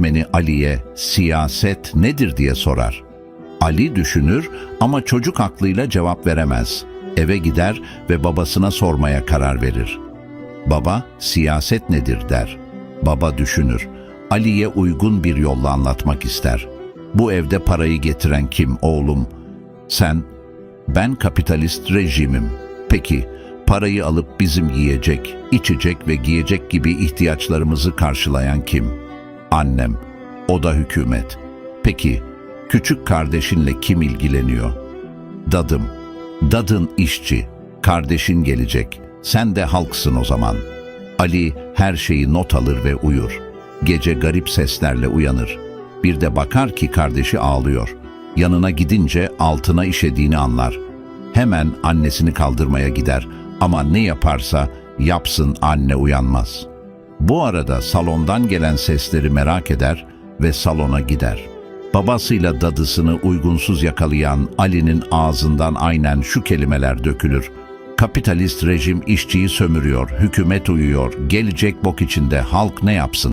Beni Ali'ye siyaset nedir diye sorar. Ali düşünür ama çocuk aklıyla cevap veremez. Eve gider ve babasına sormaya karar verir. Baba siyaset nedir der. Baba düşünür. Ali'ye uygun bir yolla anlatmak ister. Bu evde parayı getiren kim oğlum? Sen, ben kapitalist rejimim. Peki, parayı alıp bizim yiyecek, içecek ve giyecek gibi ihtiyaçlarımızı karşılayan kim? Annem, o da hükümet. Peki, küçük kardeşinle kim ilgileniyor? Dadım, dadın işçi, kardeşin gelecek, sen de halksın o zaman. Ali her şeyi not alır ve uyur. Gece garip seslerle uyanır. Bir de bakar ki kardeşi ağlıyor. Yanına gidince altına işediğini anlar. Hemen annesini kaldırmaya gider ama ne yaparsa yapsın anne uyanmaz. Bu arada salondan gelen sesleri merak eder ve salona gider. Babasıyla dadısını uygunsuz yakalayan Ali'nin ağzından aynen şu kelimeler dökülür. Kapitalist rejim işçiyi sömürüyor, hükümet uyuyor, gelecek bok içinde halk ne yapsın?